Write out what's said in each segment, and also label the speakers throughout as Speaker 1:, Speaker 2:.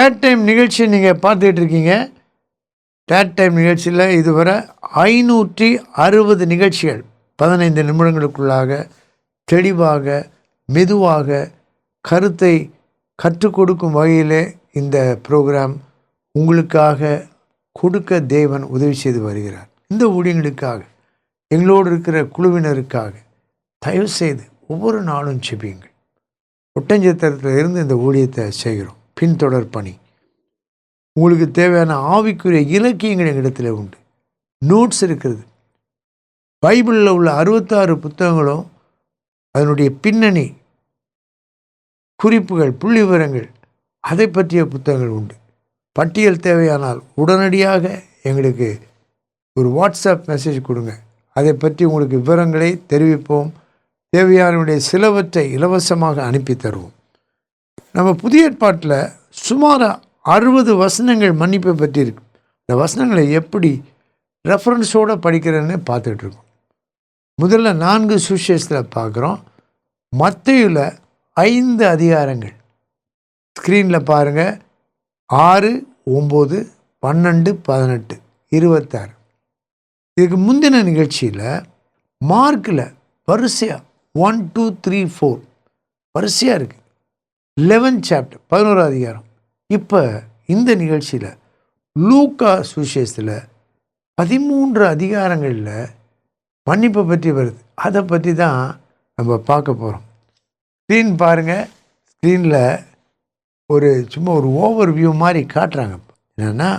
Speaker 1: Date time நிகழ்ச்சி நீங்கள் பார்த்துக்கிட்டு இருக்கீங்க. டேட் டைம் நிகழ்ச்சியில் இதுவரை ஐநூற்றி அறுபது நிகழ்ச்சிகள் பதினைந்து நிமிடங்களுக்குள்ளாக தெளிவாக மெதுவாக கருத்தை கற்றுக் கொடுக்கும் வகையிலே இந்த ப்ரோக்ராம் உங்களுக்காக கொடுக்க தேவன் உதவி செய்து வருகிறார். இந்த ஊழியங்களுக்காக எங்களோடு இருக்கிற குழுவினருக்காக தயவு செய்து ஒவ்வொரு நாளும் செபியுங்கள் ஒட்டஞ்சத்திரத்தில் இருந்து இந்த ஊழியத்தை செய்கிறோம். பின்தொடர் பணி. உங்களுக்கு தேவையான ஆவிக்குரிய இலக்கியங்கள் எங்களிடத்தில் உண்டு. நோட்ஸ் இருக்கிறது. பைபிளில் உள்ள அறுபத்தாறு புத்தகங்களும் அதனுடைய பின்னணி குறிப்புகள் புள்ளி விவரங்கள் அதை பற்றிய புத்தகங்கள் உண்டு. பட்டியல் தேவையானால் உடனடியாக எங்களுக்கு ஒரு வாட்ஸ்அப் மெசேஜ் கொடுங்க. அதை பற்றி உங்களுக்கு விவரங்களை தெரிவிப்போம். தேவையானவுடைய சிலவற்றை இலவசமாக அனுப்பி தருவோம். நம்ம புதிய ஏற்பாட்டில் சுமார் அறுபது வசனங்கள் மன்னிப்பை பற்றி இருக்கு. இந்த வசனங்களை எப்படி ரெஃபரன்ஸோடு படிக்கிறேன்னு பார்த்துட்டு இருக்கோம். முதல்ல நான்கு சுவிசேஷத்தில் பார்க்குறோம். மத்தையில் ஐந்து அதிகாரங்கள். ஸ்க்ரீனில் பாருங்கள் ஆறு ஒம்பது பன்னெண்டு பதினெட்டு இருபத்தாறு. இதுக்கு முந்தின நிகழ்ச்சியில் மார்க்கில் வரிசையாக ஒன் டூ த்ரீ ஃபோர் வரிசையாக இருக்குது லெவன் சாப்டர் பதினோரு அதிகாரம். இப்போ இந்த நிகழ்ச்சியில் லூக்கா சுவிசேஷத்தில் பதிமூன்று அதிகாரங்களில் மன்னிப்பை பற்றி வருது. அதை பற்றி தான் நம்ம பார்க்க போகிறோம் ஸ்க்ரீன் பாருங்கள் ஸ்க்ரீனில் ஒரு சும்மா ஒரு ஓவர் வியூ மாதிரி காட்டுறாங்க. என்னென்னா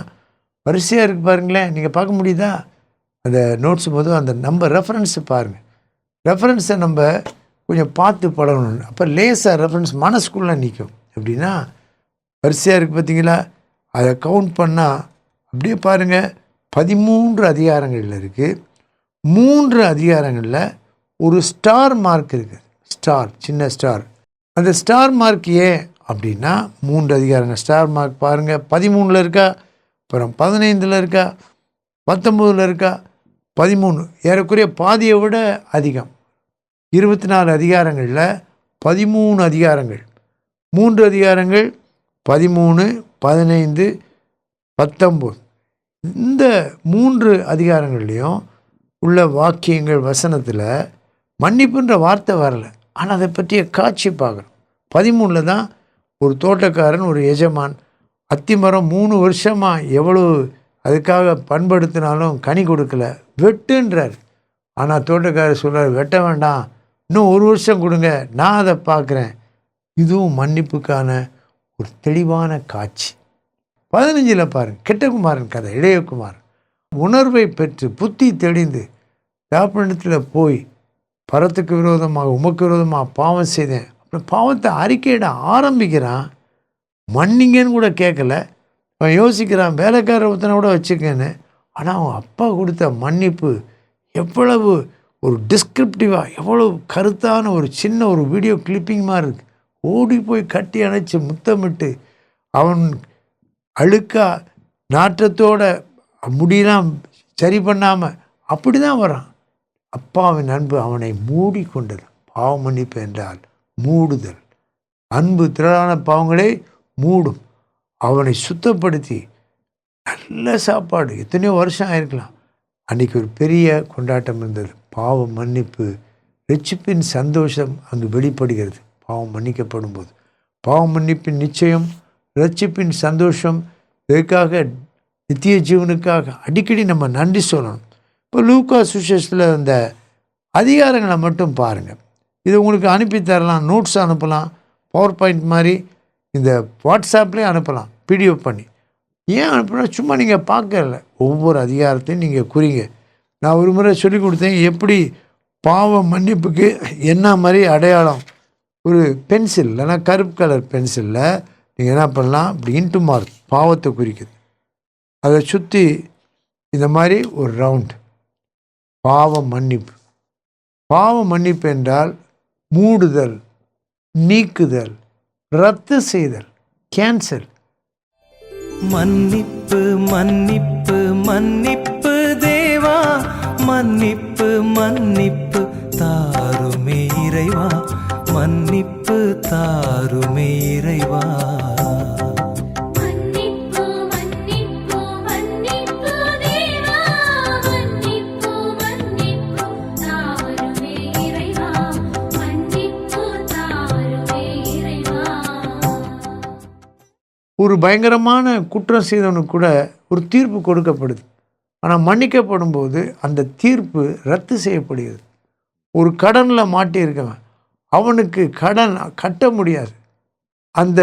Speaker 1: வரிசையாக இருக்குது பாருங்களேன். நீங்கள் பார்க்க முடியுதா? அந்த நோட்ஸ் போதும் அந்த நம்பர் ரெஃபரன்ஸு பாருங்கள் ரெஃபரன்ஸை நம்ம கொஞ்சம் பார்த்து பழகணும்னு. அப்போ லேசாக ரெஃபரன்ஸ் மனசுக்குள்ளே நிற்கும் எப்படின்னா வரிசையாக இருக்குது பார்த்தீங்களா அதை கவுண்ட் பண்ணால் அப்படியே பாருங்கள் பதிமூன்று அதிகாரங்களில் இருக்குது மூன்று அதிகாரங்களில் ஒரு ஸ்டார் மார்க் இருக்குது ஸ்டார் சின்ன ஸ்டார் அந்த ஸ்டார் மார்க் ஏன் அப்படின்னா மூன்று அதிகாரங்கள் ஸ்டார் மார்க் பாருங்கள் பதிமூணில் இருக்கா? அப்புறம் பதினைந்தில் இருக்கா? பத்தொம்போதில் இருக்கா? பதிமூணு. ஏறக்குறைய பாதியை விட அதிகம். இருபத்தி நாலு அதிகாரங்களில் பதிமூணு அதிகாரங்கள். மூன்று அதிகாரங்கள் பதிமூணு பதினைந்து பத்தொம்போது. இந்த மூன்று அதிகாரங்கள்லேயும் உள்ள வாக்கியங்கள் வசனத்தில் மன்னிப்புன்ற வார்த்தை வரல. ஆனால் அதை பற்றிய காட்சி பார்க்குறோம் பதிமூணில் தான் ஒரு தோட்டக்காரன் ஒரு எஜமான் அத்திமரம் மூணு வருஷமாக எவ்வளோ அதுக்காக பண்படுத்தினாலும் கனி கொடுக்கல. வெட்டுன்றார். ஆனால் தோட்டக்காரர் சொல்கிறார் வெட்ட வேண்டாம். இன்னும் ஒரு வருஷம் கொடுங்க. நான் அதை பார்க்குறேன். இதுவும் மன்னிப்புக்கான ஒரு தெளிவான காட்சி. பதினஞ்சில் பாருங்க. கெட்டகுமாரன் கதை இளையகுமாரன் உணர்வை பெற்று புத்தி தெளிந்து தாப்பணத்தில் போய் பரத்துக்கு விரோதமாக உமக்கு விரோதமாக பாவம் செய்தேன். அப்புறம் பாவத்தை அறிக்கையிட ஆரம்பிக்கிறான். மன்னிங்கன்னு கூட கேட்கல. அவன் யோசிக்கிறான் வேலைக்கார ஒருத்தனை கூட வச்சுக்கன்னு. ஆனால் அவன் அப்பா கொடுத்த மன்னிப்பு எவ்வளவு ஒரு டிஸ்கிரிப்டிவாக எவ்வளோ கருத்தான ஒரு சின்ன ஒரு வீடியோ கிளிப்பிங் மாதிரி இருக்குது ஓடி போய் கட்டி அணைச்சி முத்தமிட்டு அவன் அழுக்கா நாற்றத்தோட முடியெல்லாம் சரி பண்ணாமல் அப்படி தான் வரான். அப்பாவின் அன்பு அவனை மூடி கொண்டது பாவ மன்னிப்பு என்றால் மூடுதல். அன்பு திரளான பாவங்களே மூடும். அவனை சுத்தப்படுத்தி நல்ல சாப்பாடு. எத்தனையோ வருஷம் ஆயிருக்கலாம். அன்றைக்கி ஒரு பெரிய கொண்டாட்டம் இருந்தது. பாவம் மன்னிப்பு ரட்சிப்பின் சந்தோஷம் அங்கு வெளிப்படுகிறது. பாவம் மன்னிக்கப்படும் போது பாவம் மன்னிப்பின் நிச்சயம் ரட்சிப்பின் சந்தோஷம் இதற்காக நித்திய ஜீவனுக்காக அடிக்கடி நம்ம நன்றி சொல்லணும். இப்போ லூக்கா சுசேஷத்தில் இந்த அதிகாரங்களை மட்டும் பாருங்கள் இது உங்களுக்கு அனுப்பி தரலாம் நோட்ஸ் அனுப்பலாம் பவர் பாயிண்ட் மாதிரி இந்த வாட்ஸ்அப்லேயும் அனுப்பலாம் பிடிஎஃப் பண்ணி. ஏன் அனுப்புனா சும்மா நீங்கள் பார்க்கல ஒவ்வொரு அதிகாரத்தையும் நீங்கள் குறிங்க. நான் ஒரு முறை சொல்லி கொடுத்தேன் எப்படி பாவ மன்னிப்புக்கு என்ன மாதிரி அடையாளம்? ஒரு பென்சில் இல்லைன்னா கருப்பு கலர் பென்சிலில் நீங்கள் என்ன பண்ணலாம்? இப்படி இன்ட்டு மார்க் பாவத்தை குறிக்குது. அதை சுற்றி இந்த மாதிரி ஒரு ரவுண்ட் பாவ மன்னிப்பு. பாவ மன்னிப்பு என்றால் மூடுதல் நீக்குதல் ரத்து செய்தல் கேன்சல்
Speaker 2: மன்னிப்பு மன்னிப்பு மன்னிப்பு. மன்னிப்பு மன்னிப்பு தாருமே இறைவா. மன்னிப்பு தாருமே இறைவா.
Speaker 1: ஒரு பயங்கரமான குற்றம் செய்தவனுக்கு கூட ஒரு தீர்ப்பு கொடுக்கப்படுது. ஆனால் மன்னிக்கப்படும் போது அந்த தீர்ப்பு ரத்து செய்யப்படுகிறது. ஒரு கடனில் மாட்டியிருக்கவன் அவனுக்கு கடன் கட்ட முடியாது. அந்த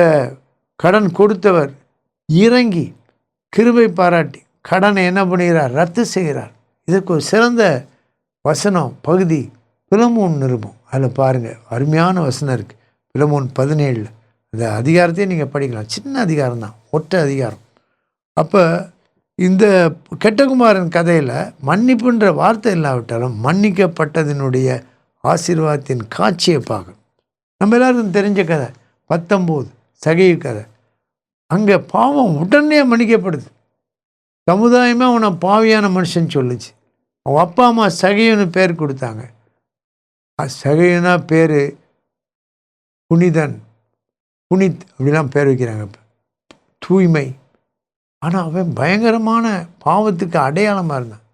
Speaker 1: கடன் கொடுத்தவர் இறங்கி கிருபை பாராட்டி கடனை என்ன பண்ணுகிறார்? ரத்து செய்கிறார். இதுக்கு ஒரு சிறந்த வசனம் பகுதி பிலமோன் நிருபம். அதில் பாருங்கள் அருமையான வசனம் இருக்குது பிலமோன் பதினேழில். அந்த அதிகாரத்தையும் நீங்கள் படிக்கலாம். சின்ன அதிகாரம் தான் ஒற்றை அதிகாரம். அப்போ இந்த கெட்டகுமாரன் கதையில் மன்னிப்புன்ற வார்த்தை இல்லாவிட்டாலும் மன்னிக்கப்பட்டதினுடைய ஆசீர்வாதத்தின் காட்சியை பார்க்கணும். நம்ம எல்லாருக்கும் தெரிஞ்ச கதை பத்தொம்போது சகை கதை. அங்கே பாவம் உடனே மன்னிக்கப்படுது. சமுதாயமே அவனை பாவியான மனுஷன் சொல்லுச்சு. அவன் அப்பா அம்மா சகையன்னு பேர் கொடுத்தாங்க. சகையனா பேர் புனிதன். புனித் அப்படிலாம் பேர் வைக்கிறாங்க இப்போ. தூய்மை. ஆனால் அவன் பயங்கரமான பாவத்துக்கு அடையாளமாக இருந்தான்.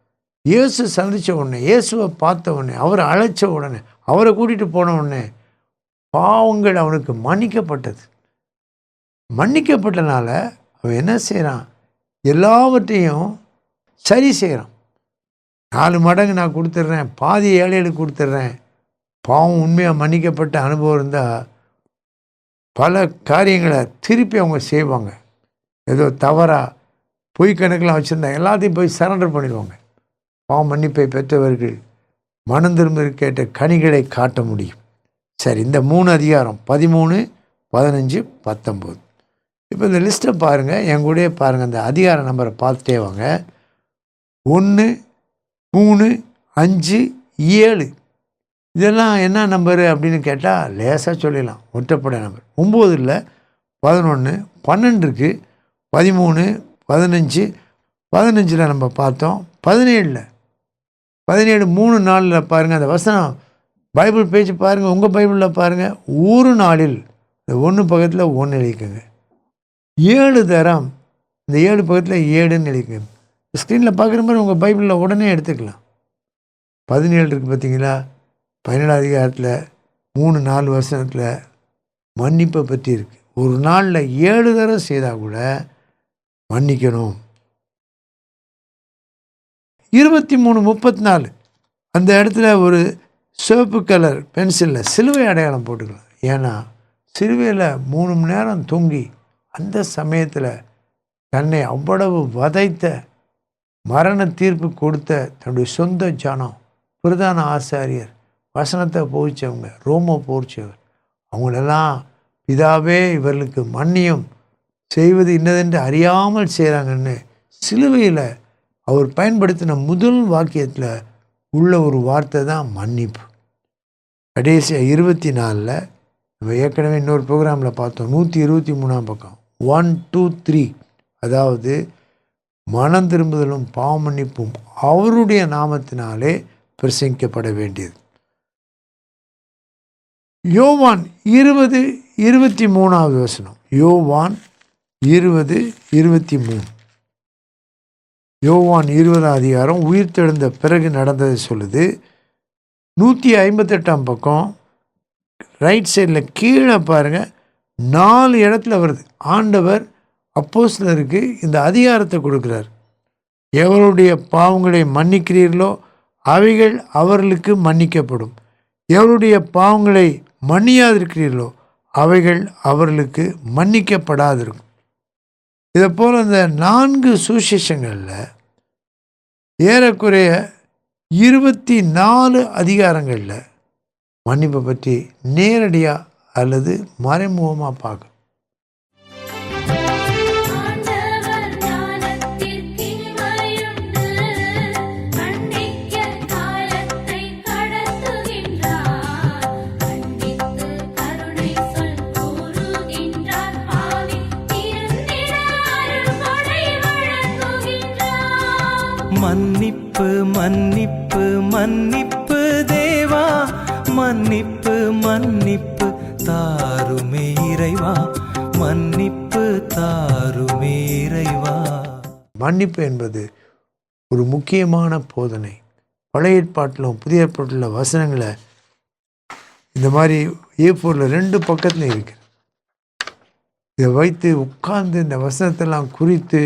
Speaker 1: இயேசு சந்தித்த உடனே இயேசுவை பார்த்த உடனே அவரை அழைச்ச உடனே அவரை கூட்டிகிட்டு போன உடனே பாவங்கள் அவனுக்கு மன்னிக்கப்பட்டது. மன்னிக்கப்பட்டனால அவன் என்ன செய்கிறான் எல்லாவற்றையும் சரி செய்கிறான் நாலு மடங்கு நான் கொடுத்துட்றேன் பாதி ஏழைகளுக்கு கொடுத்துட்றேன். பாவம் உண்மையாக மன்னிக்கப்பட்ட அனுபவம் இருந்தால் பல காரியங்களை திருப்பி அவங்க செய்வாங்க. ஏதோ தவறாக பொய் கணக்கெலாம் வச்சுருந்தாங்க எல்லாத்தையும் போய் சரண்டர் பண்ணிடுவாங்க. பாவம் மன்னிப்பை பெற்றவர்கள் மனம் திரும்ப கேட்ட கனிகளை காட்ட முடியும். சரி இந்த மூணு அதிகாரம் பதிமூணு பதினஞ்சு பத்தொம்போது. இப்போ இந்த லிஸ்ட்டை பாருங்கள் என் கூடயே பாருங்கள் அந்த அதிகார நம்பரை பார்த்துட்டே வாங்க. ஒன்று மூணு அஞ்சு ஏழு. இதெல்லாம் என்ன நம்பரு அப்படின்னு கேட்டால் லேசாக சொல்லிடலாம். ஒற்றப்படை நம்பர். ஒம்பது இல்லை பதினொன்று பன்னெண்டு இருக்குது பதிமூணு பதினஞ்சு பதினஞ்சில் நம்ம பார்த்தோம் பதினேழில். பதினேழு மூணு நாளில் பாருங்கள் அந்த வசனம். பைபிள் பேஜ் பாருங்கள் உங்கள் பைபிளில் பாருங்கள் ஒரு நாளில் இந்த ஒன்று பக்கத்தில் ஒன்று எழுதிக்கோங்க ஏழு தரம் இந்த ஏழு பக்கத்தில் ஏழுன்னு எழுதிக்கோங்க ஸ்க்ரீனில் பார்க்குற மாதிரி உங்கள் பைபிளில் உடனே எடுத்துக்கலாம். பதினேழு இருக்குது பார்த்தீங்களா பதினேழு அதிகாரத்தில் மூணு நாலு வருஷத்தில் மன்னிப்பை பற்றி இருக்குது ஒரு நாளில் ஏழு தரம் செய்தால் கூட மன்னிக்கணும். இருபத்தி மூணு முப்பத்தி நாலு அந்த இடத்துல ஒரு சிவப்பு கலர் பென்சிலில் சிலுவை அடையாளம் போட்டுக்கலாம். ஏன்னா சிலுவையில் மூணு மணி நேரம் தூங்கி அந்த சமயத்தில் தன்னை அவ்வளவு வதைத்த மரண தீர்ப்பு கொடுத்த தன்னுடைய சொந்த ஜனம் பிரதான ஆசாரியர் வசனத்தை போதிச்சவங்க ரோம போர்ச்சவர் அவங்களெல்லாம் பிதாவே இவர்களுக்கு மன்னியும். செய்வது இன்னதென்று அறியாமல் செய்கிறாங்கன்னு சிலுவையில் அவர் பயன்படுத்தின முதல் வாக்கியத்தில் உள்ள ஒரு வார்த்தை தான் மன்னிப்பு. கடைசியாக இருபத்தி நாலில் நம்ம ஏற்கனவே இன்னொரு ப்ரோக்ராமில் பார்த்தோம். நூற்றி இருபத்தி மூணாம் பக்கம். ஒன் டூ த்ரீ அதாவது மனம் திரும்புதலும் பாவமன்னிப்பும் அவருடைய நாமத்தினாலே பிரசங்கிக்கப்பட வேண்டியது. யோவான் இருபது இருபத்தி மூணாவது வசனம். யோவான் இருபது இருபத்தி மூணு. யோவான் இருபதாம் அதிகாரம் உயிர்த்தெழுந்த பிறகு நடந்ததை சொல்லுது. நூற்றி ஐம்பத்தெட்டாம் பக்கம் ரைட் சைடில் கீழே பாருங்கள் நாலு இடத்துல வருது. ஆண்டவர் அப்போஸ்லருக்கு இந்த அதிகாரத்தை கொடுக்குறார். எவருடைய பாவங்களை மன்னிக்கிறீர்களோ அவைகள் அவர்களுக்கு மன்னிக்கப்படும். எவருடைய பாவங்களை மன்னியாதிருக்கிறீர்களோ அவைகள் அவர்களுக்கு மன்னிக்கப்படாதிருக்கும். இதை போல் இந்த நான்கு சுசேஷங்களில் ஏறக்குறைய இருபத்தி நாலு அதிகாரங்களில் மன்னிப்பை பற்றி நேரடியாக அல்லது மறைமுகமாக பார்க்கணும்.
Speaker 2: மன்னிப்பு மன்னிப்பு மன்னிப்பு தேவா. மன்னிப்பு மன்னிப்பு தாருமே இறைவா. மன்னிப்பு தாருமே இறைவா.
Speaker 1: மன்னிப்பு என்பது ஒரு முக்கியமான போதனை. பழைய ஏற்பாட்டிலும் புதிய ஏற்பாட்டில் வசனங்களை இந்த மாதிரி ஏ ஃபோரில் ரெண்டு பக்கத்துலையும் இருக்குது இதை வைத்து உட்கார்ந்து இந்த வசனத்தெல்லாம் குறித்து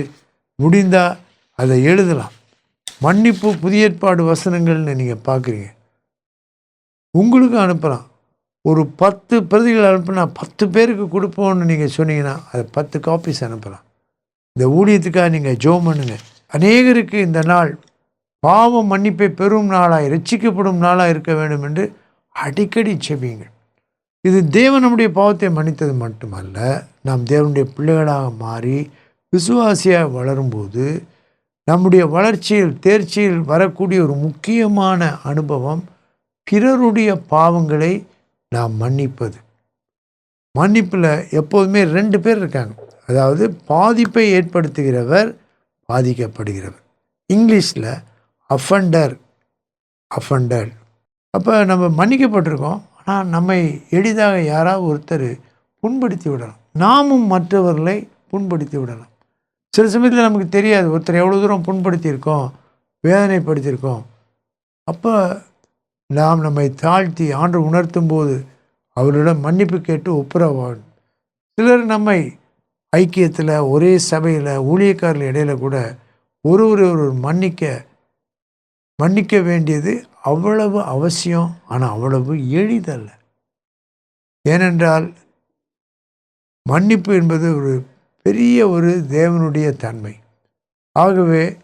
Speaker 1: முடிந்தால் அதை எழுதலாம். மன்னிப்பு புதிய ஏற்பாடு வசனங்கள்னு நீங்கள் பார்க்குறீங்க உங்களுக்கு அனுப்பலாம். ஒரு பத்து பிரதிகள் அனுப்புனா பத்து பேருக்கு கொடுப்போம்னு நீங்கள் சொன்னீங்கன்னா அதை பத்து காப்பீஸ் அனுப்பலாம். இந்த ஊழியத்துக்காக நீங்கள் ஜோ பண்ணுங்க. அநேகருக்கு இந்த நாள் பாவம் மன்னிப்பை பெறும் நாளாக ரட்சிக்கப்படும் நாளாக இருக்க வேண்டும் என்று அடிக்கடி செபியுங்கள். இது தேவன் நம்முடைய பாவத்தை மன்னித்தது மட்டுமல்ல நாம் தேவனுடைய பிள்ளைகளாக மாறி விசுவாசியாக வளரும்போது நம்முடைய வளர்ச்சியில் தேர்ச்சியில் வரக்கூடிய ஒரு முக்கியமான அனுபவம் பிறருடைய பாவங்களை நாம் மன்னிப்பது. மன்னிப்பில் எப்போதுமே ரெண்டு பேர் இருக்காங்க. அதாவது பாதிப்பை ஏற்படுத்துகிறவர் பாதிக்கப்படுகிறவர். இங்கிலீஷில் அஃபண்டர் அஃபண்டர் அப்போ நம்ம மன்னிக்கப்பட்டிருக்கோம். ஆனால் நம்மை எளிதாக யாராவது ஒருத்தர் புண்படுத்தி விடலாம். நாமும் மற்றவர்களை புண்படுத்தி விடலாம். சில சமயத்தில் நமக்கு தெரியாது. ஒருத்தர் எவ்வளோ தூரம் புண்படுத்தியிருக்கோம் வேதனைப்படுத்தியிருக்கோம். அப்போ நாம் நம்மை தாழ்த்தி ஆண்டு உணர்த்தும் போது அவரிடம் மன்னிப்பு கேட்டு ஒப்புரவான். சிலர் நம்மை ஐக்கியத்தில் ஒரே சபையில் ஊழியக்காரர்கள் இடையில கூட ஒருவர் ஒருவர் மன்னிக்க மன்னிக்க வேண்டியது அவ்வளவு அவசியம் ஆனால் அவ்வளவு எளிதல்ல. ஏனென்றால் மன்னிப்பு என்பது ஒரு பெரிய ஒரு தேவனுடைய தன்மை. ஆகவே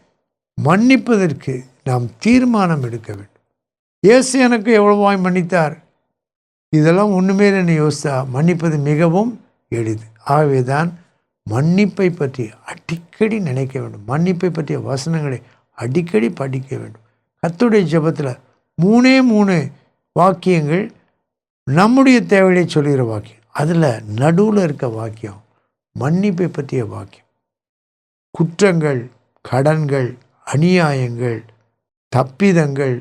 Speaker 1: மன்னிப்பதற்கு நாம் தீர்மானம் எடுக்க வேண்டும். இயேசு எனக்கு எவ்வளவாய் மன்னித்தார்? இதெல்லாம் ஒன்றுமே என்னை யோசித்தா. மன்னிப்பது மிகவும் எளிது. ஆகவே தான் மன்னிப்பை பற்றி அடிக்கடி நினைக்க வேண்டும். மன்னிப்பை பற்றிய வசனங்களை அடிக்கடி படிக்க வேண்டும். கத்துடைய ஜெபத்தில் மூணே மூணு வாக்கியங்கள் நம்முடைய தேவையை சொல்கிற வாக்கியம். அதில் நடுவில் இருக்க வாக்கியம் மன்னிப்பை பற்றிய வாக்கியம். குற்றங்கள் கடன்கள் அநியாயங்கள் தப்பிதங்கள்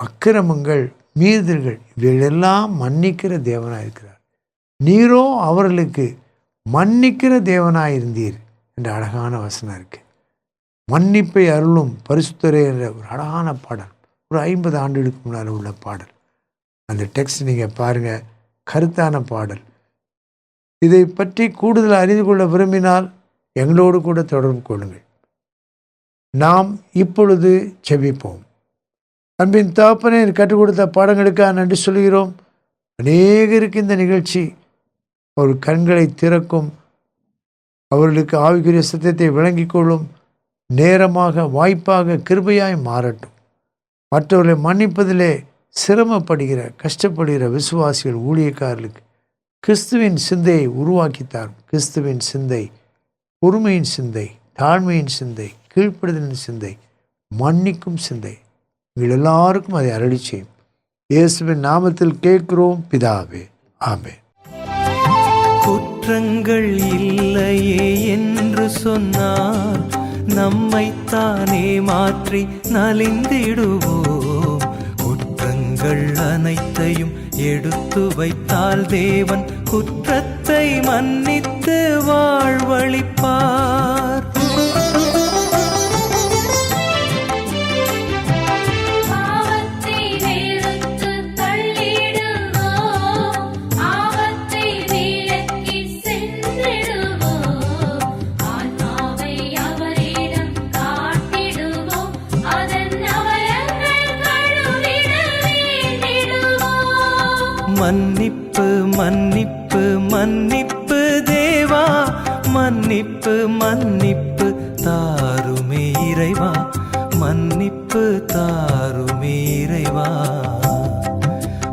Speaker 1: அக்கிரமங்கள் மீறுதல்கள் இவைகளெல்லாம் மன்னிக்கிற தேவனாக இருக்கிறார். நீரோ அவர்களுக்கு மன்னிக்கிற தேவனாக இருந்தீர் என்ற அழகான வசனம் இருக்குது மன்னிப்பை அருளும் பரிசுத்தரே என்ற ஒரு அழகான பாடல். ஒரு ஐம்பது ஆண்டுகளுக்கு முன்னால் உள்ள பாடல். அந்த டெக்ஸ்ட் நீங்கள் பாருங்கள் கருத்தான பாடல். இதை பற்றி கூடுதல் அறிந்து கொள்ள விரும்பினால் எங்களோடு கூட தொடர்பு கொள்ளுங்கள். நாம் இப்பொழுது செவிப்போம் அன்பின் தாப்பனை கற்றுக் கொடுத்த பாடங்களுக்காக நன்றி சொல்கிறோம். அநேகருக்கு இந்த நிகழ்ச்சி ஒரு கண்களை திறக்கும் அவர்களுக்கு ஆவிக்குரிய சத்தியத்தை விளங்கிக் கொள்ளும் நேரமாக வாய்ப்பாக கிருபையாய் மாறட்டும். மற்றவர்களை மன்னிப்பதிலே சிரமப்படுகிற கஷ்டப்படுகிற விசுவாசிகள் ஊழியக்காரர்களுக்கு கிறிஸ்துவின் சிந்தையை உருவாக்கித்தார். கிறிஸ்துவின் சிந்தை பொறுமையின் சிந்தை தாழ்மையின் சிந்தை கீழ்ப்படுதலின் சிந்தை மன்னிக்கும் சிந்தை. எங்கள் எல்லாருக்கும் அதை அருளி செய்யும். இயேசுவின் நாமத்தில் கேட்கிறோம் பிதாவே ஆமே
Speaker 2: குற்றங்கள் இல்லையே என்று சொன்னார். நம்மைத்தானே மாற்றி நலிந்திடுவோம். குற்றங்கள் அனைத்தையும் எடுத்து வைத்தால் தேவன் குற்றத்தை மன்னித்து வாழ்வழிப்பார். மன்னிப்பு மன்னிப்பு மன்னிப்பு தேவா. மன்னிப்பு மன்னிப்பு தாருமே இறைவா. மன்னிப்பு தாருமே இறைவா.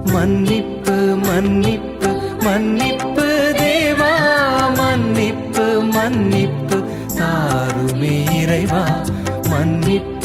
Speaker 2: மன்னிப்பு மன்னிப்பு மன்னிப்பு தேவா. மன்னிப்பு மன்னிப்பு தாருமே இறைவா. மன்னிப்பு